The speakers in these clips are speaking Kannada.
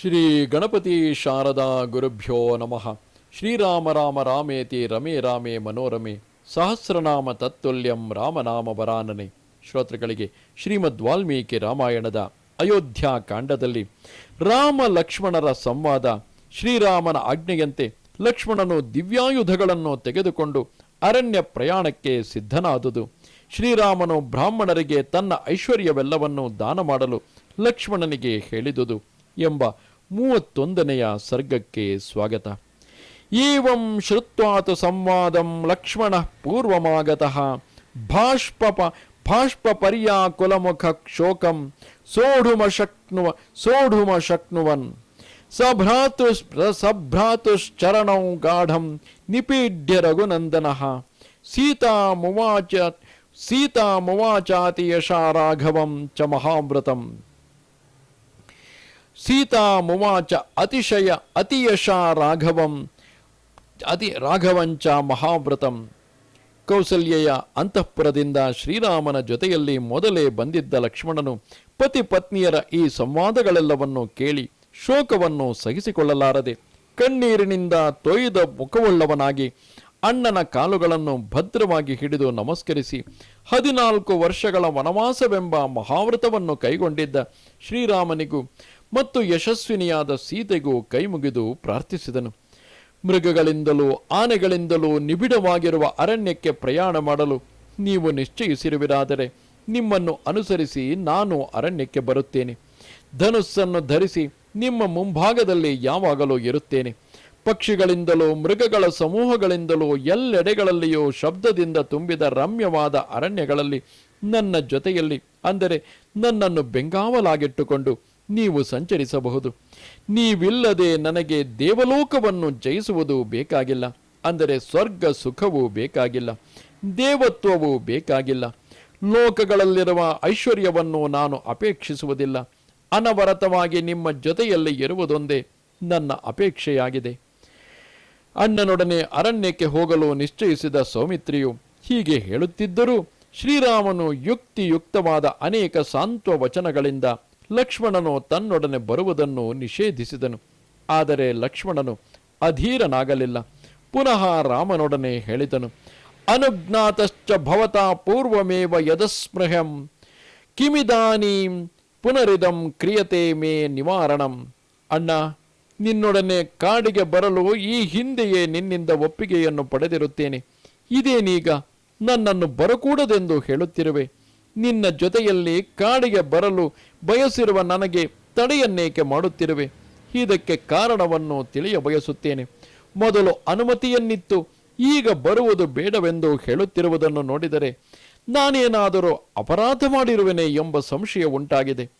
ಶ್ರೀ ಗಣಪತಿ ಶಾರದಾ ಗುರುಭ್ಯೋ ನಮಃ. ಶ್ರೀರಾಮ ರಾಮ ರಾಮೇತಿ ರಮೇ ರಾಮೇ ಮನೋರಮೆ. ಸಹಸ್ರನಾಮ ತತ್ತುಲ್ಯಂ ರಾಮನಾಮ ವರಾನನೆ. ಶ್ರೋತೃಗಳಿಗೆ ಶ್ರೀಮದ್ ವಾಲ್ಮೀಕಿ ರಾಮಾಯಣದ ಅಯೋಧ್ಯ ಕಾಂಡದಲ್ಲಿ ರಾಮ ಲಕ್ಷ್ಮಣರ ಸಂವಾದ, ಶ್ರೀರಾಮನ ಆಜ್ಞೆಯಂತೆ ಲಕ್ಷ್ಮಣನು ದಿವ್ಯಾಯುಧಗಳನ್ನು ತೆಗೆದುಕೊಂಡು ಅರಣ್ಯ ಪ್ರಯಾಣಕ್ಕೆ ಸಿದ್ಧನಾದುದು. ಶ್ರೀರಾಮನು ಬ್ರಾಹ್ಮಣರಿಗೆ ತನ್ನ ಐಶ್ವರ್ಯವೆಲ್ಲವನ್ನು ದಾನ ಮಾಡಲು ಲಕ್ಷ್ಮಣನಿಗೆ ಹೇಳಿದುದು ಎಂಬ ಮೂವತ್ತೊಂದನೆಯ ಸರ್ಗಕ್ಕೆ ಸ್ವಾಗತ ಏವಂ ಶ್ರುತ್ವಾತು ಸಂವಾದಂ ಲಕ್ಷ್ಮಣ ಪೂರ್ವಮಾಗತಃ ಭಾಷ್ಪಪ ಭಾಷ್ಪ ಪರ್ಯಾಕುಲಮುಖ ಶೋಕಂ ಸೋಢುಮ ಶಕ್ನುವ ಸೋಢುಮ ಶಕ್ನುವನ್ ಸಭ್ರಾತು ಸಭ್ರಾತುಶ್ಚರಣೌ ಗಾಢಂ ನಿಪೀಡ್ಯ ರಘುನಂದನಃ ಸೀತಾಮುವಾಚ ಸೀತಾಮುವಾಚಾತಿ ಯಶಾ ರಾಘವಂ ಚ ಮಹಾವ್ರತಂ ಸೀತಾಮುವಾಚ ಅತಿಶಯ ಅತಿಯಶ ರಾಘವಂ, ಅತಿ ರಾಘವಂಚ ಮಹಾವ್ರತಂ. ಕೌಸಲ್ಯೆಯ ಅಂತಃಪುರದಿಂದ ಶ್ರೀರಾಮನ ಜೊತೆಯಲ್ಲಿ ಮೊದಲೇ ಬಂದಿದ್ದ ಲಕ್ಷ್ಮಣನು ಪತಿ ಪತ್ನಿಯರ ಈ ಸಂವಾದಗಳೆಲ್ಲವನ್ನು ಕೇಳಿ ಶೋಕವನ್ನು ಸಹಿಸಿಕೊಳ್ಳಲಾರದೆ ಕಣ್ಣೀರಿನಿಂದ ತೊಯ್ದ ಮುಖವುಳ್ಳವನಾಗಿ ಅಣ್ಣನ ಕಾಲುಗಳನ್ನು ಭದ್ರವಾಗಿ ಹಿಡಿದು ನಮಸ್ಕರಿಸಿ ಹದಿನಾಲ್ಕು ವರ್ಷಗಳ ವನವಾಸವೆಂಬ ಮಹಾವ್ರತವನ್ನು ಕೈಗೊಂಡಿದ್ದ ಶ್ರೀರಾಮನಿಗೂ ಮತ್ತು ಯಶಸ್ವಿನಿಯಾದ ಸೀತೆಗೂ ಕೈಮುಗಿದು ಪ್ರಾರ್ಥಿಸಿದನು. ಮೃಗಗಳಿಂದಲೂ ಆನೆಗಳಿಂದಲೂ ನಿಬಿಡವಾಗಿರುವ ಅರಣ್ಯಕ್ಕೆ ಪ್ರಯಾಣ ಮಾಡಲು ನೀವು ನಿಶ್ಚಯಿಸಿರುವಿರಾದರೆ ನಿಮ್ಮನ್ನು ಅನುಸರಿಸಿ ನಾನು ಅರಣ್ಯಕ್ಕೆ ಬರುತ್ತೇನೆ. ಧನುಸ್ಸನ್ನು ಧರಿಸಿ ನಿಮ್ಮ ಮುಂಭಾಗದಲ್ಲಿ ಯಾವಾಗಲೂ ಇರುತ್ತೇನೆ. ಪಕ್ಷಿಗಳಿಂದಲೂ ಮೃಗಗಳ ಸಮೂಹಗಳಿಂದಲೂ ಎಲ್ಲೆಡೆಗಳಲ್ಲಿಯೂ ಶಬ್ದದಿಂದ ತುಂಬಿದ ರಮ್ಯವಾದ ಅರಣ್ಯಗಳಲ್ಲಿ ನನ್ನ ಜೊತೆಯಲ್ಲಿ, ಅಂದರೆ ನನ್ನನ್ನು ಬೆಂಗಾವಲಾಗಿಟ್ಟುಕೊಂಡು ನೀವು ಸಂಚರಿಸಬಹುದು. ನೀವಿಲ್ಲದೆ ನನಗೆ ದೇವಲೋಕವನ್ನು ಜಯಿಸುವುದು ಬೇಕಾಗಿಲ್ಲ. ಅಂದರೆ ಸ್ವರ್ಗ ಸುಖವೂ ಬೇಕಾಗಿಲ್ಲ. ದೇವತ್ವವೂ ಬೇಕಾಗಿಲ್ಲ. ಲೋಕಗಳಲ್ಲಿರುವ ಐಶ್ವರ್ಯವನ್ನು ನಾನು ಅಪೇಕ್ಷಿಸುವುದಿಲ್ಲ. ಅನವರತವಾಗಿ ನಿಮ್ಮ ಜೊತೆಯಲ್ಲಿ ಇರುವುದೊಂದೇ ನನ್ನ ಅಪೇಕ್ಷೆಯಾಗಿದೆ. ಅಣ್ಣನೊಡನೆ ಅರಣ್ಯಕ್ಕೆ ಹೋಗಲು ನಿಶ್ಚಯಿಸಿದ ಸೌಮಿತ್ರಿಯು ಹೀಗೆ ಹೇಳುತ್ತಿದ್ದರೂ ಶ್ರೀರಾಮನು ಯುಕ್ತಿಯುಕ್ತವಾದ ಅನೇಕ ಸಾಂತ್ವ ವಚನಗಳಿಂದ ಲಕ್ಷ್ಮಣನು ತನ್ನೊಡನೆ ಬರುವುದನ್ನು ನಿಷೇಧಿಸಿದನು. ಆದರೆ ಲಕ್ಷ್ಮಣನು ಅಧೀರನಾಗಲಿಲ್ಲ. ಪುನಃ ರಾಮನೊಡನೆ ಹೇಳಿದನು, ಅನುಜ್ಞಾತಶ್ಚ ಭವತಾ ಪೂರ್ವಮೇವ ಯದಸ್ಮೃಹಂ ಕಿಮಿದಾನೀಂ ಪುನರಿದಂ ಕ್ರಿಯತೆ ಮೇ ನಿವಾರಣಂ. ಅಣ್ಣ, ನಿನ್ನೊಡನೆ ಕಾಡಿಗೆ ಬರಲು ಈ ಹಿಂದೆಯೇ ನಿನ್ನಿಂದ ಒಪ್ಪಿಗೆಯನ್ನು ಪಡೆದಿರುತ್ತೇನೆ. ಇದೇನೀಗ? ನನ್ನನ್ನು ಬರಕೂಡದೆಂದು ಹೇಳುತ್ತಿರುವೆ. ನಿನ್ನ ಜೊತೆಯಲ್ಲಿ ಕಾಡಿಗೆ ಬರಲು ಬಯಸಿರುವ ನನಗೆ ತಡೆಯನ್ನೇಕೆ ಮಾಡುತ್ತಿರುವೆ? ಇದಕ್ಕೆ ಕಾರಣವನ್ನು ತಿಳಿಯ ಬಯಸುತ್ತೇನೆ. ಮೊದಲು ಅನುಮತಿಯನ್ನಿತ್ತು. ಈಗ ಬರುವುದು ಬೇಡವೆಂದು ಹೇಳುತ್ತಿರುವುದನ್ನು ನೋಡಿದರೆ ನಾನೇನಾದರೂ ಅಪರಾಧ ಮಾಡಿರುವೆನೆ ಎಂಬ ಸಂಶಯ ಉಂಟಾಗಿದೆ.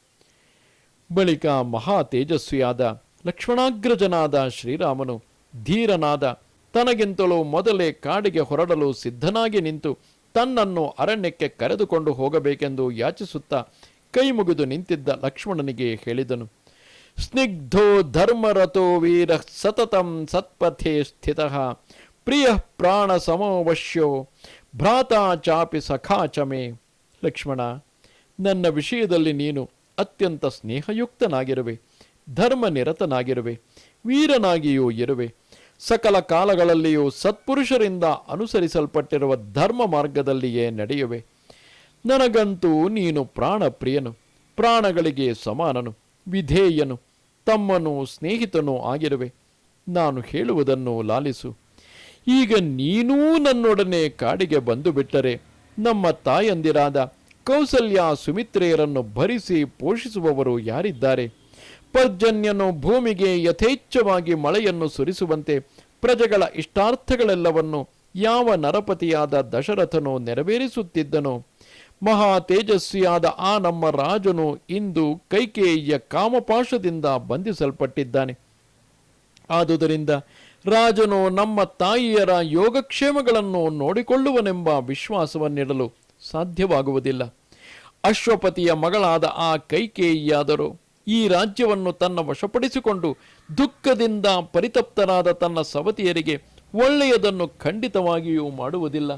ಬಳಿಕ ಮಹಾ ತೇಜಸ್ವಿಯಾದ, ಲಕ್ಷ್ಮಣಾಗ್ರಜನಾದ ಶ್ರೀರಾಮನು ಧೀರನಾದ, ತನಗಿಂತಲೂ ಮೊದಲೇ ಕಾಡಿಗೆ ಹೊರಡಲು ಸಿದ್ಧನಾಗಿ ನಿಂತು ತನ್ನನ್ನು ಅರಣ್ಯಕ್ಕೆ ಕರೆದುಕೊಂಡು ಹೋಗಬೇಕೆಂದು ಯಾಚಿಸುತ್ತಾ ಕೈ ಮುಗಿದು ನಿಂತಿದ್ದ ಲಕ್ಷ್ಮಣನಿಗೆ ಹೇಳಿದನು, ಸ್ನಿಗ್ಧೋ ಧರ್ಮರಥೋ ವೀರ ಸತತಂ ಸತ್ಪಥೆ ಸ್ಥಿತ, ಪ್ರಿಯ ಪ್ರಾಣ ಸಮೋವಶ್ಯೋ, ಭ್ರಾತಾ ಚಾಪಿ ಸಖಾ ಚಮೆ ಲಕ್ಷ್ಮಣ, ನನ್ನ ವಿಷಯದಲ್ಲಿ ನೀನು ಅತ್ಯಂತ ಸ್ನೇಹಯುಕ್ತನಾಗಿರುವೆ ಧರ್ಮ ನಿರತನಾಗಿರುವೆ ವೀರನಾಗಿಯೂ ಇರುವೆ. ಸಕಲ ಕಾಲಗಳಲ್ಲಿಯೂ ಸತ್ಪುರುಷರಿಂದ ಅನುಸರಿಸಲ್ಪಟ್ಟಿರುವ ಧರ್ಮ ಮಾರ್ಗದಲ್ಲಿಯೇ ನಡೆಯುವೆ. ನನಗಂತೂ ನೀನು ಪ್ರಾಣಪ್ರಿಯನು, ಪ್ರಾಣಗಳಿಗೆ ಸಮಾನನು, ವಿಧೇಯನು ತಮ್ಮನು ಸ್ನೇಹಿತನೂ ಆಗಿರುವೆ. ನಾನು ಹೇಳುವುದನ್ನು ಲಾಲಿಸು. ಈಗ ನೀನೂ ನನ್ನೊಡನೆ ಕಾಡಿಗೆ ಬಂದು ಬಿಟ್ಟರೆ ನಮ್ಮ ತಾಯಂದಿರಾದ ಕೌಸಲ್ಯ ಸುಮಿತ್ರೆಯರನ್ನು ಭರಿಸಿ ಪೋಷಿಸುವವರು ಯಾರಿದ್ದಾರೆ? ಪರ್ಜನ್ಯನು ಭೂಮಿಗೆ ಯಥೇಚ್ಛವಾಗಿ ಮಳೆಯನ್ನು ಸುರಿಸುವಂತೆ ಪ್ರಜೆಗಳ ಇಷ್ಟಾರ್ಥಗಳೆಲ್ಲವನ್ನು ಯಾವ ನರಪತಿಯಾದ ದಶರಥನು ನೆರವೇರಿಸುತ್ತಿದ್ದನೋ ಮಹಾ ತೇಜಸ್ವಿಯಾದ ಆ ನಮ್ಮ ರಾಜನು ಇಂದು ಕೈಕೇಯಿಯ ಕಾಮಪಾಶದಿಂದ ಬಂಧಿಸಲ್ಪಟ್ಟಿದ್ದಾನೆ. ಆದುದರಿಂದ ರಾಜನು ನಮ್ಮ ತಾಯಿಯರ ಯೋಗಕ್ಷೇಮಗಳನ್ನು ನೋಡಿಕೊಳ್ಳುವನೆಂಬ ವಿಶ್ವಾಸವನ್ನಿಡಲು ಸಾಧ್ಯವಾಗುವುದಿಲ್ಲ. ಅಶ್ವಪತಿಯ ಮಗಳಾದ ಆ ಕೈಕೇಯಿಯಾದರೂ ಈ ರಾಜ್ಯವನ್ನು ತನ್ನ ವಶಪಡಿಸಿಕೊಂಡು ದುಃಖದಿಂದ ಪರಿತಪ್ತರಾದ ತನ್ನ ಸವತಿಯರಿಗೆ ಒಳ್ಳೆಯದನ್ನು ಖಂಡಿತವಾಗಿಯೂ ಮಾಡುವುದಿಲ್ಲ.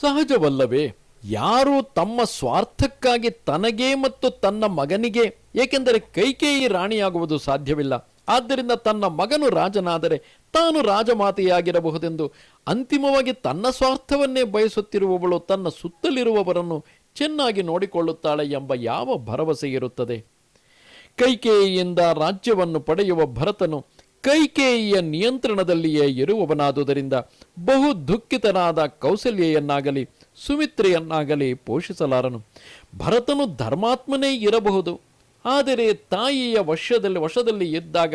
ಸಹಜವಲ್ಲವೇ? ಯಾರು ತಮ್ಮ ಸ್ವಾರ್ಥಕ್ಕಾಗಿ ತನಗೆ ಮತ್ತು ತನ್ನ ಮಗನಿಗೆ, ಏಕೆಂದರೆ ಕೈಕೇಯಿ ರಾಣಿಯಾಗುವುದು ಸಾಧ್ಯವಿಲ್ಲ. ಆದ್ದರಿಂದ ತನ್ನ ಮಗನು ರಾಜನಾದರೆ ತಾನು ರಾಜಮಾತೆಯಾಗಿರಬಹುದೆಂದು ಅಂತಿಮವಾಗಿ ತನ್ನ ಸ್ವಾರ್ಥವನ್ನೇ ಬಯಸುತ್ತಿರುವವಳು ತನ್ನ ಸುತ್ತಲಿರುವವರನ್ನು ಚೆನ್ನಾಗಿ ನೋಡಿಕೊಳ್ಳುತ್ತಾಳೆ ಎಂಬ ಯಾವ ಭರವಸೆ ಇರುತ್ತದೆ? ಕೈಕೇಯಿಯಿಂದ ರಾಜ್ಯವನ್ನು ಪಡೆಯುವ ಭರತನು ಕೈಕೇಯಿಯ ನಿಯಂತ್ರಣದಲ್ಲಿಯೇ ಇರುವವನಾದುದರಿಂದ ಬಹು ದುಃಖಿತನಾದ ಕೌಸಲ್ಯೆಯನ್ನಾಗಲಿ ಸುಮಿತ್ರೆಯನ್ನಾಗಲಿ ಪೋಷಿಸಲಾರನು. ಭರತನು ಧರ್ಮಾತ್ಮನೇ ಇರಬಹುದು. ಆದರೆ ತಾಯಿಯ ವಶದಲ್ಲಿ ವಶದಲ್ಲಿ ಇದ್ದಾಗ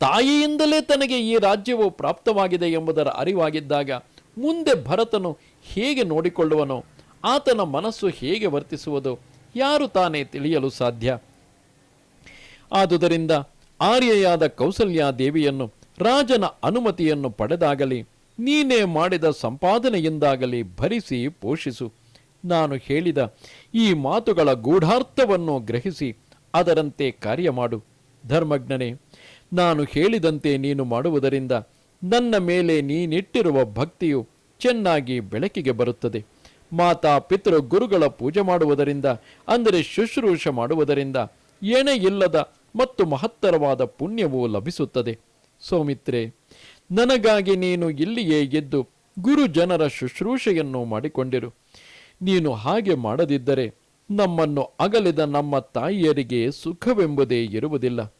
ತಾಯಿಯಿಂದಲೇ ತನಗೆ ಈ ರಾಜ್ಯವು ಪ್ರಾಪ್ತವಾಗಿದೆ ಎಂಬುದರ ಅರಿವಾಗಿದ್ದಾಗ ಮುಂದೆ ಭರತನು ಹೇಗೆ ನೋಡಿಕೊಳ್ಳುವನೋ? ಆತನ ಮನಸ್ಸು ಹೇಗೆ ವರ್ತಿಸುವುದು? ಯಾರು ತಾನೇ ತಿಳಿಯಲು ಸಾಧ್ಯ? ಆದುದರಿಂದ ಆರ್ಯೆಯಾದ ಕೌಸಲ್ಯಾದೇವಿಯನ್ನು ರಾಜನ ಅನುಮತಿಯನ್ನು ಪಡೆದಾಗಲಿ. ನೀನೇ ಮಾಡಿದ ಸಂಪಾದನೆಯಿಂದಾಗಲಿ ಭರಿಸಿ ಪೋಷಿಸು. ನಾನು ಹೇಳಿದ ಈ ಮಾತುಗಳ ಗೂಢಾರ್ಥವನ್ನು ಗ್ರಹಿಸಿ ಅದರಂತೆ ಕಾರ್ಯ ಮಾಡು. ಧರ್ಮಜ್ಞನೇ, ನಾನು ಹೇಳಿದಂತೆ ನೀನು ಮಾಡುವುದರಿಂದ ನನ್ನ ಮೇಲೆ ನೀನಿಟ್ಟಿರುವ ಭಕ್ತಿಯು ಚೆನ್ನಾಗಿ ಬೆಳಕಿಗೆ ಬರುತ್ತದೆ. ಮಾತಾ ಪಿತೃ ಗುರುಗಳ ಪೂಜೆ ಮಾಡುವುದರಿಂದ, ಅಂದರೆ ಶುಶ್ರೂಷ ಮಾಡುವುದರಿಂದ ಏನೇ ಇಲ್ಲದ ಮತ್ತು ಮಹತ್ತರವಾದ ಪುಣ್ಯವು ಲಭಿಸುತ್ತದೆ. ಸೌಮಿತ್ರೆ ನನಗಾಗಿ ನೀನು ಇಲ್ಲಿಯೇ ಎದ್ದು ಗುರು ಜನರ ಶುಶ್ರೂಷೆಯನ್ನು ಮಾಡಿಕೊಂಡಿರು. ನೀನು ಹಾಗೆ ಮಾಡದಿದ್ದರೆ ನಮ್ಮನ್ನು ಅಗಲಿದ ನಮ್ಮ ತಾಯಿಯರಿಗೆ ಸುಖವೆಂಬುದೇ ಇರುವುದಿಲ್ಲ.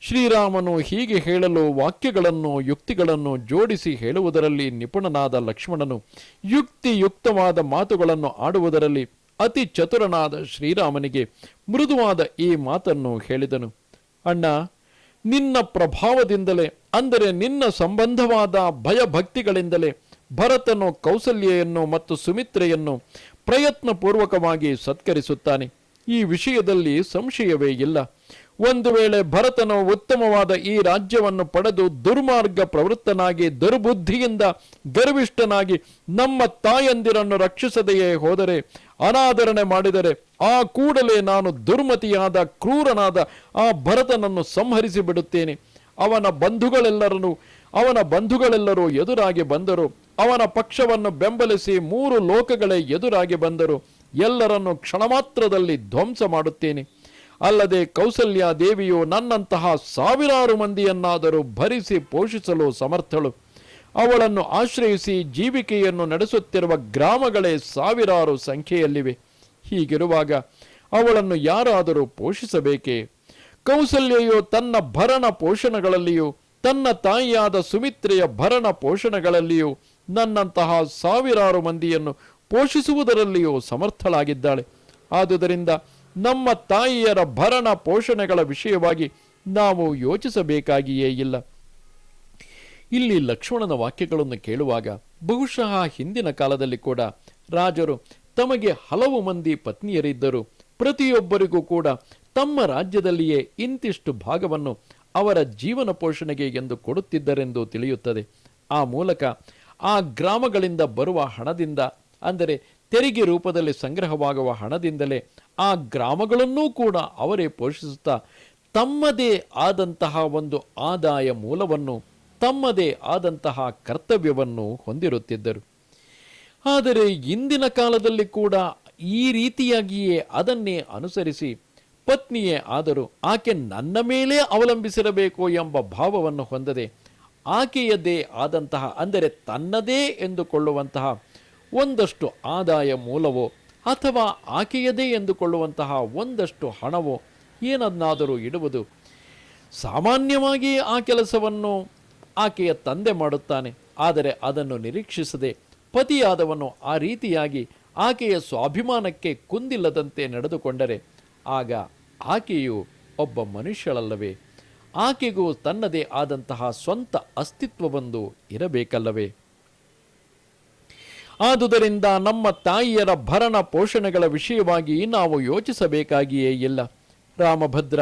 ಶ್ರೀರಾಮನು ಹೀಗೆ ಹೇಳಲು ವಾಕ್ಯಗಳನ್ನು, ಯುಕ್ತಿಗಳನ್ನು ಜೋಡಿಸಿ ಹೇಳುವುದರಲ್ಲಿ ನಿಪುಣನಾದ ಲಕ್ಷ್ಮಣನು ಯುಕ್ತಿಯುಕ್ತವಾದ ಮಾತುಗಳನ್ನು ಆಡುವುದರಲ್ಲಿ ಅತಿ ಚತುರನಾದ ಶ್ರೀರಾಮನಿಗೆ ಮೃದುವಾದ ಈ ಮಾತನ್ನು ಹೇಳಿದನು. ಅಣ್ಣ ನಿನ್ನ ಪ್ರಭಾವದಿಂದಲೇ, ಅಂದರೆ ನಿನ್ನ ಸಂಬಂಧವಾದ ಭಯಭಕ್ತಿಗಳಿಂದಲೇ, ಭರತನು ಕೌಸಲ್ಯೆಯನ್ನು ಮತ್ತು ಸುಮಿತ್ರೆಯನ್ನು ಪ್ರಯತ್ನಪೂರ್ವಕವಾಗಿ ಸತ್ಕರಿಸುತ್ತಾನೆ. ಈ ವಿಷಯದಲ್ಲಿ ಸಂಶಯವೇ ಇಲ್ಲ. ಒಂದು ವೇಳೆ ಭರತನು ಉತ್ತಮವಾದ ಈ ರಾಜ್ಯವನ್ನು ಪಡೆದು ದುರ್ಮಾರ್ಗ ಪ್ರವೃತ್ತನಾಗಿ, ದುರ್ಬುದ್ಧಿಯಿಂದ ಗರ್ವಿಷ್ಠನಾಗಿ ನಮ್ಮ ತಾಯಂದಿರನ್ನು ರಕ್ಷಿಸದೆಯೇ ಹೋದರೆ, ಅನಾದರಣೆ ಮಾಡಿದರೆ ಆ ಕೂಡಲೇ ನಾನು ದುರ್ಮತಿಯಾದ, ಕ್ರೂರನಾದ ಆ ಭರತನನ್ನು ಸಂಹರಿಸಿ ಬಿಡುತ್ತೇನೆ. ಅವನ ಬಂಧುಗಳೆಲ್ಲರನ್ನು, ಅವನ ಬಂಧುಗಳೆಲ್ಲರೂ ಎದುರಾಗಿ ಬಂದರು. ಅವನ ಪಕ್ಷವನ್ನು ಬೆಂಬಲಿಸಿ ಮೂರು ಲೋಕಗಳೇ ಎದುರಾಗಿ ಬಂದರು. ಎಲ್ಲರನ್ನು ಕ್ಷಣಮಾತ್ರದಲ್ಲಿ ಧ್ವಂಸ ಮಾಡುತ್ತೇನೆ. ಅಲ್ಲದೆ ಕೌಸಲ್ಯ ದೇವಿಯು ನನ್ನಂತಹ ಸಾವಿರಾರು ಮಂದಿಯನ್ನಾದರೂ ಭರಿಸಿ ಪೋಷಿಸಲು ಸಮರ್ಥಳು. ಅವಳನ್ನು ಆಶ್ರಯಿಸಿ ಜೀವಿಕೆಯನ್ನು ನಡೆಸುತ್ತಿರುವ ಗ್ರಾಮಗಳೇ ಸಾವಿರಾರು ಸಂಖ್ಯೆಯಲ್ಲಿವೆ. ಹೀಗಿರುವಾಗ ಅವಳನ್ನು ಯಾರಾದರೂ ಪೋಷಿಸಬೇಕೇ? ಕೌಸಲ್ಯೆಯು ತನ್ನ ಭರಣ ಪೋಷಣಗಳಲ್ಲಿಯೂ, ತನ್ನ ತಾಯಿಯಾದ ಸುಮಿತ್ರೆಯ ಭರಣ ಪೋಷಣಗಳಲ್ಲಿಯೂ ನನ್ನಂತಹ ಸಾವಿರಾರು ಮಂದಿಯನ್ನು ಪೋಷಿಸುವುದರಲ್ಲಿಯೂ ಸಮರ್ಥಳಾಗಿದ್ದಾಳೆ. ಆದುದರಿಂದ ನಮ್ಮ ತಾಯಿಯರ ಭರಣ ಪೋಷಣೆಗಳ ವಿಷಯವಾಗಿ ನಾವು ಯೋಚಿಸಬೇಕಾಗಿಯೇ ಇಲ್ಲ. ಇಲ್ಲಿ ಲಕ್ಷ್ಮಣನ ವಾಕ್ಯಗಳನ್ನು ಕೇಳುವಾಗ ಬಹುಶಃ ಹಿಂದಿನ ಕಾಲದಲ್ಲಿ ಕೂಡ ರಾಜರು ತಮಗೆ ಹಲವು ಮಂದಿ ಪತ್ನಿಯರಿದ್ದರು. ಪ್ರತಿಯೊಬ್ಬರಿಗೂ ಕೂಡ ತಮ್ಮ ರಾಜ್ಯದಲ್ಲಿಯೇ ಇಂತಿಷ್ಟು ಭಾಗವನ್ನು ಅವರ ಜೀವನ ಪೋಷಣೆಗೆ ಎಂದು ಕೊಡುತ್ತಿದ್ದರೆಂದು ತಿಳಿಯುತ್ತದೆ. ಆ ಮೂಲಕ ಆ ಗ್ರಾಮಗಳಿಂದ ಬರುವ ಹಣದಿಂದ, ಅಂದರೆ ತೆರಿಗೆ ರೂಪದಲ್ಲಿ ಸಂಗ್ರಹವಾಗುವ ಹಣದಿಂದಲೇ ಆ ಗ್ರಾಮಗಳನ್ನೂ ಕೂಡ ಅವರೇ ಪೋಷಿಸುತ್ತಾ, ತಮ್ಮದೇ ಆದಂತಹ ಒಂದು ಆದಾಯ ಮೂಲವನ್ನು, ತಮ್ಮದೇ ಆದಂತಹ ಕರ್ತವ್ಯವನ್ನು ಹೊಂದಿರುತ್ತಿದ್ದರು. ಆದರೆ ಇಂದಿನ ಕಾಲದಲ್ಲಿ ಕೂಡ ಈ ರೀತಿಯಾಗಿಯೇ ಅದನ್ನೇ ಅನುಸರಿಸಿ ಪತ್ನಿಯೇ ಆದರೂ ಆಕೆ ನನ್ನ ಮೇಲೆ ಅವಲಂಬಿಸಿರಬೇಕು ಎಂಬ ಭಾವವನ್ನು ಹೊಂದದೆ ಆಕೆಯದೇ ಆದಂತಹ, ಅಂದರೆ ತನ್ನದೇ ಎಂದುಕೊಳ್ಳುವಂತಹ ಒಂದಷ್ಟು ಆದಾಯ ಮೂಲವೋ ಅಥವಾ ಆಕೆಯದೇ ಎಂದುಕೊಳ್ಳುವಂತಹ ಒಂದಷ್ಟು ಹಣವೋ ಏನನ್ನಾದರೂ ಇಡುವುದು ಸಾಮಾನ್ಯವಾಗಿ ಆ ಕೆಲಸವನ್ನು ಆಕೆಯ ತಂದೆ ಮಾಡುತ್ತಾನೆ. ಆದರೆ ಅದನ್ನು ನಿರೀಕ್ಷಿಸದೆ ಪತಿಯಾದವನು ಆ ರೀತಿಯಾಗಿ ಆಕೆಯ ಸ್ವಾಭಿಮಾನಕ್ಕೆ ಕುಂದಿಲ್ಲದಂತೆ ನಡೆದುಕೊಂಡರೆ ಆಗ ಆಕೆಯು ಒಬ್ಬ ಮನುಷ್ಯಳಲ್ಲವೇ? ಆಕೆಗೂ ತನ್ನದೇ ಆದಂತಹ ಸ್ವಂತ ಅಸ್ತಿತ್ವವೊಂದು ಇರಬೇಕಲ್ಲವೇ? ಆದುದರಿಂದ ನಮ್ಮ ತಾಯಿಯರ ಭರಣ ಪೋಷಣೆಗಳ ವಿಷಯವಾಗಿ ನಾವು ಯೋಚಿಸಬೇಕಾಗಿಯೇ ಇಲ್ಲ. ರಾಮಭದ್ರ,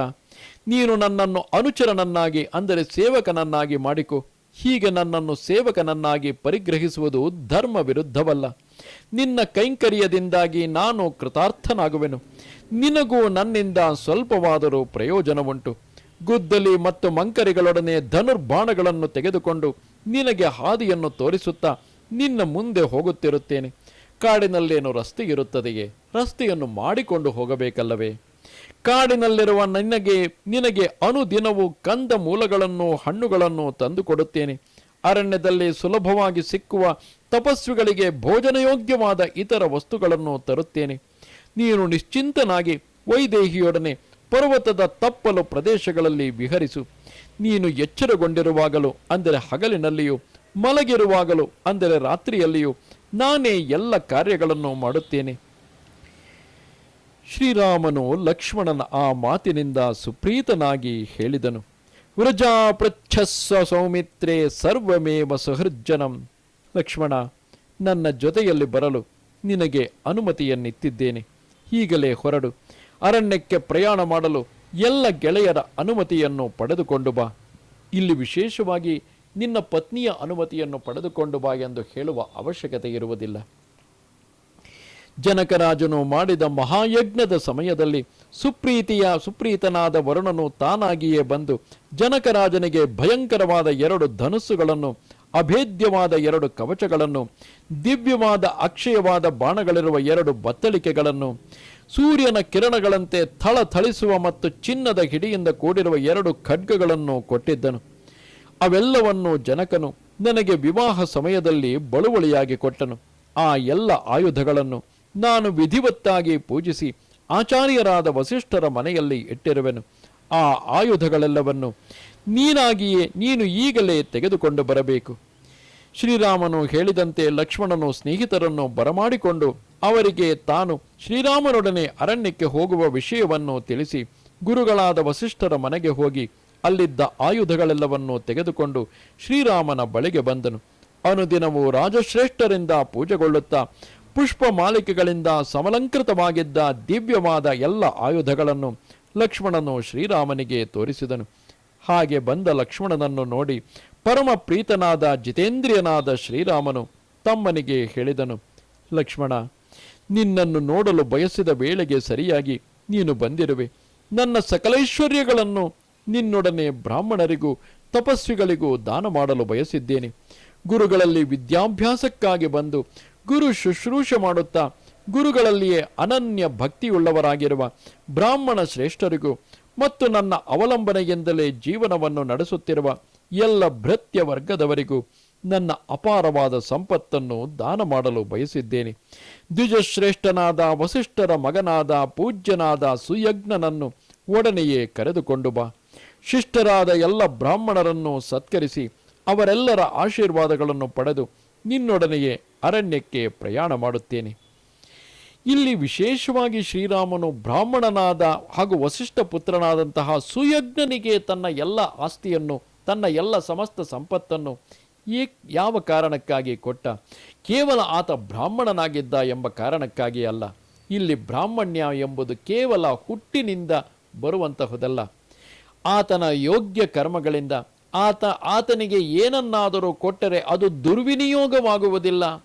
ನೀನು ನನ್ನನ್ನು ಅನುಚರನನ್ನಾಗಿ, ಅಂದರೆ ಸೇವಕನನ್ನಾಗಿ ಮಾಡಿಕೊ. ಹೀಗೆ ನನ್ನನ್ನು ಸೇವಕನನ್ನಾಗಿ ಪರಿಗ್ರಹಿಸುವುದು ಧರ್ಮ ವಿರುದ್ಧವಲ್ಲ ನಿನ್ನ ಕೈಂಕರ್ಯದಿಂದಾಗಿ ನಾನು ಕೃತಾರ್ಥನಾಗುವೆನು. ನಿನಗೂ ನನ್ನಿಂದ ಸ್ವಲ್ಪವಾದರೂ ಪ್ರಯೋಜನವುಂಟು. ಗುದ್ದಲಿ ಮತ್ತು ಮಂಕರಿಗಳೊಡನೆ ಧನುರ್ಬಾಣಗಳನ್ನು ತೆಗೆದುಕೊಂಡು ನಿನಗೆ ಹಾದಿಯನ್ನು ತೋರಿಸುತ್ತಾ ನಿನ್ನ ಮುಂದೆ ಹೋಗುತ್ತಿರುತ್ತೇನೆ. ಕಾಡಿನಲ್ಲೇನು ರಸ್ತೆ ಇರುತ್ತದೆಯೇ ರಸ್ತೆಯನ್ನು ಮಾಡಿಕೊಂಡು ಹೋಗಬೇಕಲ್ಲವೇ? ಕಾಡಿನಲ್ಲಿರುವ ನನಗೆ, ನಿನಗೆ ಅನುದಿನವೂ ಕಂದ ಮೂಲಗಳನ್ನು, ಹಣ್ಣುಗಳನ್ನು ತಂದುಕೊಡುತ್ತೇನೆ. ಅರಣ್ಯದಲ್ಲಿ ಸುಲಭವಾಗಿ ಸಿಕ್ಕುವ ತಪಸ್ವಿಗಳಿಗೆ ಭೋಜನಯೋಗ್ಯವಾದ ಇತರ ವಸ್ತುಗಳನ್ನು ತರುತ್ತೇನೆ. ನೀನು ನಿಶ್ಚಿಂತನಾಗಿ ವೈದೇಹಿಯೊಡನೆ ಪರ್ವತದ ತಪ್ಪಲು ಪ್ರದೇಶಗಳಲ್ಲಿ ವಿಹರಿಸು. ನೀನು ಎಚ್ಚರಗೊಂಡಿರುವಾಗಲೂ, ಅಂದರೆ ಹಗಲಿನಲ್ಲಿಯೂ, ಮಲಗಿರುವಾಗಲೂ, ಅಂದರೆ ರಾತ್ರಿಯಲ್ಲಿಯೂ, ನಾನೇ ಎಲ್ಲ ಕಾರ್ಯಗಳನ್ನು ಮಾಡುತ್ತೇನೆ. ಶ್ರೀರಾಮನು ಲಕ್ಷ್ಮಣನ ಆ ಮಾತಿನಿಂದ ಸುಪ್ರೀತನಾಗಿ ಹೇಳಿದನು ವ್ರಜಾ ಪೃಚ್ಛಸ್ವ ಸೌಮಿತ್ರೇ ಸರ್ವಮೇವ ಸಹೃಜ್ಜನಂ. ಲಕ್ಷ್ಮಣ, ನನ್ನ ಜೊತೆಯಲ್ಲಿ ಬರಲು ನಿನಗೆ ಅನುಮತಿಯನ್ನಿತ್ತಿದ್ದೇನೆ. ಈಗಲೇ ಹೊರಡು. ಅರಣ್ಯಕ್ಕೆ ಪ್ರಯಾಣ ಮಾಡಲು ಎಲ್ಲ ಗೆಳೆಯರ ಅನುಮತಿಯನ್ನು ಪಡೆದುಕೊಂಡು ಬಾ. ಇಲ್ಲಿ ವಿಶೇಷವಾಗಿ ನಿನ್ನ ಪತ್ನಿಯ ಅನುಮತಿಯನ್ನು ಪಡೆದುಕೊಂಡು ಬಾ ಎಂದು ಹೇಳುವ ಅವಶ್ಯಕತೆ ಇರುವುದಿಲ್ಲ. ಜನಕರಾಜನು ಮಾಡಿದ ಮಹಾಯಜ್ಞದ ಸಮಯದಲ್ಲಿ ಸುಪ್ರೀತಿಯ ಸುಪ್ರೀತನಾದ ವರುಣನು ತಾನಾಗಿಯೇ ಬಂದು ಜನಕರಾಜನಿಗೆ ಭಯಂಕರವಾದ ಎರಡು ಧನುಸ್ಸುಗಳನ್ನು, ಅಭೇದ್ಯವಾದ ಎರಡು ಕವಚಗಳನ್ನು, ದಿವ್ಯವಾದ ಅಕ್ಷಯವಾದ ಬಾಣಗಳಿರುವ ಎರಡು ಬತ್ತಳಿಕೆಗಳನ್ನು, ಸೂರ್ಯನ ಕಿರಣಗಳಂತೆ ಥಳಥಳಿಸುವ ಮತ್ತು ಚಿನ್ನದ ಹಿಡಿಯಿಂದ ಕೂಡಿರುವ ಎರಡು ಖಡ್ಗಗಳನ್ನು ಕೊಟ್ಟಿದ್ದನು. ಅವೆಲ್ಲವನ್ನು ಜನಕನು ನನಗೆ ವಿವಾಹ ಸಮಯದಲ್ಲಿ ಬಳುವಳಿಯಾಗಿ ಕೊಟ್ಟನು. ಆ ಎಲ್ಲ ಆಯುಧಗಳನ್ನು ನಾನು ವಿಧಿವತ್ತಾಗಿ ಪೂಜಿಸಿ ಆಚಾರ್ಯರಾದ ವಸಿಷ್ಠರ ಮನೆಯಲ್ಲಿ ಇಟ್ಟಿರುವೆನು. ಆ ಆಯುಧಗಳೆಲ್ಲವನ್ನು ನೀನಾಗಿಯೇ ನೀನು ಈಗಲೇ ತೆಗೆದುಕೊಂಡು ಬರಬೇಕು. ಶ್ರೀರಾಮನು ಹೇಳಿದಂತೆ ಲಕ್ಷ್ಮಣನು ಸ್ನೇಹಿತರನ್ನು ಬರಮಾಡಿಕೊಂಡು ಅವರಿಗೆ ತಾನು ಶ್ರೀರಾಮನೊಡನೆ ಅರಣ್ಯಕ್ಕೆ ಹೋಗುವ ವಿಷಯವನ್ನು ತಿಳಿಸಿ ಗುರುಗಳಾದ ವಸಿಷ್ಠರ ಮನೆಗೆ ಹೋಗಿ ಅಲ್ಲಿದ್ದ ಆಯುಧಗಳೆಲ್ಲವನ್ನು ತೆಗೆದುಕೊಂಡು ಶ್ರೀರಾಮನ ಬಳಿಗೆ ಬಂದನು. ಅನುದಿನವೂ ರಾಜಶ್ರೇಷ್ಠರಿಂದ ಪೂಜೆಗೊಳ್ಳುತ್ತಾ ಪುಷ್ಪ ಮಾಲಿಕೆಗಳಿಂದ ಸಮಲಂಕೃತವಾಗಿದ್ದ ದಿವ್ಯವಾದ ಎಲ್ಲ ಆಯುಧಗಳನ್ನು ಲಕ್ಷ್ಮಣನು ಶ್ರೀರಾಮನಿಗೆ ತೋರಿಸಿದನು. ಹಾಗೆ ಬಂದ ಲಕ್ಷ್ಮಣನನ್ನು ನೋಡಿ ಪರಮ ಪ್ರೀತನಾದ ಜಿತೇಂದ್ರಿಯನಾದ ಶ್ರೀರಾಮನು ತಮ್ಮನಿಗೆ ಹೇಳಿದನು, ಲಕ್ಷ್ಮಣ, ನಿನ್ನನ್ನು ನೋಡಲು ಬಯಸಿದ ವೇಳೆಗೆ ಸರಿಯಾಗಿ ನೀನು ಬಂದಿರುವೆ. ನನ್ನ ಸಕಲೈಶ್ವರ್ಯಗಳನ್ನು ನಿನ್ನೊಡನೆ ಬ್ರಾಹ್ಮಣರಿಗೂ ತಪಸ್ವಿಗಳಿಗೂ ದಾನ ಮಾಡಲು ಬಯಸಿದ್ದೇನೆ. ಗುರುಗಳಲ್ಲಿ ವಿದ್ಯಾಭ್ಯಾಸಕ್ಕಾಗಿ ಬಂದು ಗುರು ಶುಶ್ರೂಷೆ ಮಾಡುತ್ತಾ ಗುರುಗಳಲ್ಲಿಯೇ ಅನನ್ಯ ಭಕ್ತಿಯುಳ್ಳವರಾಗಿರುವ ಬ್ರಾಹ್ಮಣ ಶ್ರೇಷ್ಠರಿಗೂ ಮತ್ತು ನನ್ನ ಅವಲಂಬನೆಯಿಂದಲೇ ಜೀವನವನ್ನು ನಡೆಸುತ್ತಿರುವ ಎಲ್ಲ ಭೃತ್ಯ ವರ್ಗದವರಿಗೂ ನನ್ನ ಅಪಾರವಾದ ಸಂಪತ್ತನ್ನು ದಾನ ಮಾಡಲು ಬಯಸಿದ್ದೇನೆ. ದ್ವಿಜಶ್ರೇಷ್ಠನಾದ ವಸಿಷ್ಠರ ಮಗನಾದ ಪೂಜ್ಯನಾದ ಸುಯಜ್ಞನನ್ನು ಒಡನೆಯೇ ಕರೆದುಕೊಂಡು ಬಾ. ಶಿಷ್ಟರಾದ ಎಲ್ಲ ಬ್ರಾಹ್ಮಣರನ್ನು ಸತ್ಕರಿಸಿ ಅವರೆಲ್ಲರ ಆಶೀರ್ವಾದಗಳನ್ನು ಪಡೆದು ನಿನ್ನೊಡನೆಯೇ ಅರಣ್ಯಕ್ಕೆ ಪ್ರಯಾಣ ಮಾಡುತ್ತೇನೆ. ಇಲ್ಲಿ ವಿಶೇಷವಾಗಿ ಶ್ರೀರಾಮನು ಬ್ರಾಹ್ಮಣನಾದ ಹಾಗೂ ವಸಿಷ್ಠ ಪುತ್ರನಾದಂತಹ ಸುಯಜ್ಞನಿಗೆ ತನ್ನ ಎಲ್ಲ ಆಸ್ತಿಯನ್ನು, ತನ್ನ ಎಲ್ಲ ಸಮಸ್ತ ಸಂಪತ್ತನ್ನು ಏ ಯಾವ ಕಾರಣಕ್ಕಾಗಿ ಕೊಟ್ಟ? ಕೇವಲ ಆತ ಬ್ರಾಹ್ಮಣನಾಗಿದ್ದ ಎಂಬ ಕಾರಣಕ್ಕಾಗಿ ಅಲ್ಲ. ಇಲ್ಲಿ ಬ್ರಾಹ್ಮಣ್ಯ ಎಂಬುದು ಕೇವಲ ಹುಟ್ಟಿನಿಂದ ಬರುವಂತಹುದಲ್ಲ. ಆತನ ಯೋಗ್ಯ ಕರ್ಮಗಳಿಂದ ಆತ ಆತನಿಗೆ ಏನನ್ನಾದರೂ ಕೊಟ್ಟರೆ ಅದು ದುರ್ವಿನಿಯೋಗವಾಗುವುದಿಲ್ಲ.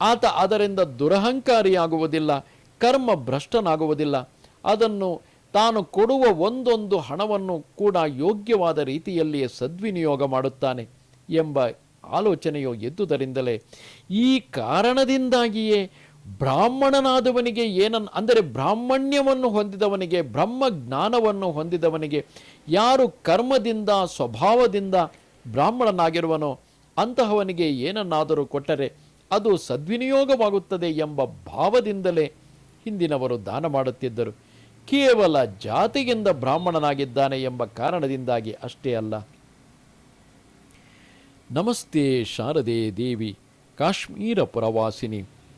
ಆತ ಅದರಿಂದ ದುರಹಂಕಾರಿಯಾಗುವುದಿಲ್ಲ ಕರ್ಮ ಭ್ರಷ್ಟನಾಗುವುದಿಲ್ಲ ಅದನ್ನು ತಾನು ಕೊಡುವ ಒಂದೊಂದು ಹಣವನ್ನು ಕೂಡ ಯೋಗ್ಯವಾದ ರೀತಿಯಲ್ಲಿಯೇ ಸದ್ವಿನಿಯೋಗ ಮಾಡುತ್ತಾನೆ ಎಂಬ ಆಲೋಚನೆಯು ಎದ್ದುದರಿಂದಲೇ ಈ ಕಾರಣದಿಂದಾಗಿಯೇ ಬ್ರಾಹ್ಮಣನಾದವನಿಗೆ ಏನನ್, ಅಂದರೆ ಬ್ರಾಹ್ಮಣ್ಯವನ್ನು ಹೊಂದಿದವನಿಗೆ ಬ್ರಹ್ಮ ಜ್ಞಾನವನ್ನು ಹೊಂದಿದವನಿಗೆ ಯಾರು ಕರ್ಮದಿಂದ, ಸ್ವಭಾವದಿಂದ ಬ್ರಾಹ್ಮಣನಾಗಿರುವನೋ ಅಂತಹವನಿಗೆ ಏನನ್ನಾದರೂ ಕೊಟ್ಟರೆ ಅದು ಸದ್ವಿನಿಯೋಗವಾಗುತ್ತದೆ ಎಂಬ ಭಾವದಿಂದಲೇ ಹಿಂದಿನವರು ದಾನ ಮಾಡುತ್ತಿದ್ದರು. ಕೇವಲ ಜಾತಿಯಿಂದ ಬ್ರಾಹ್ಮಣನಾಗಿದ್ದಾನೆ ಎಂಬ ಕಾರಣದಿಂದಾಗಿ ಅಷ್ಟೇ ಅಲ್ಲ. ನಮಸ್ತೆ ಶಾರದೆ ದೇವಿ, ಕಾಶ್ಮೀರ ಪುರವಾಸಿನಿ.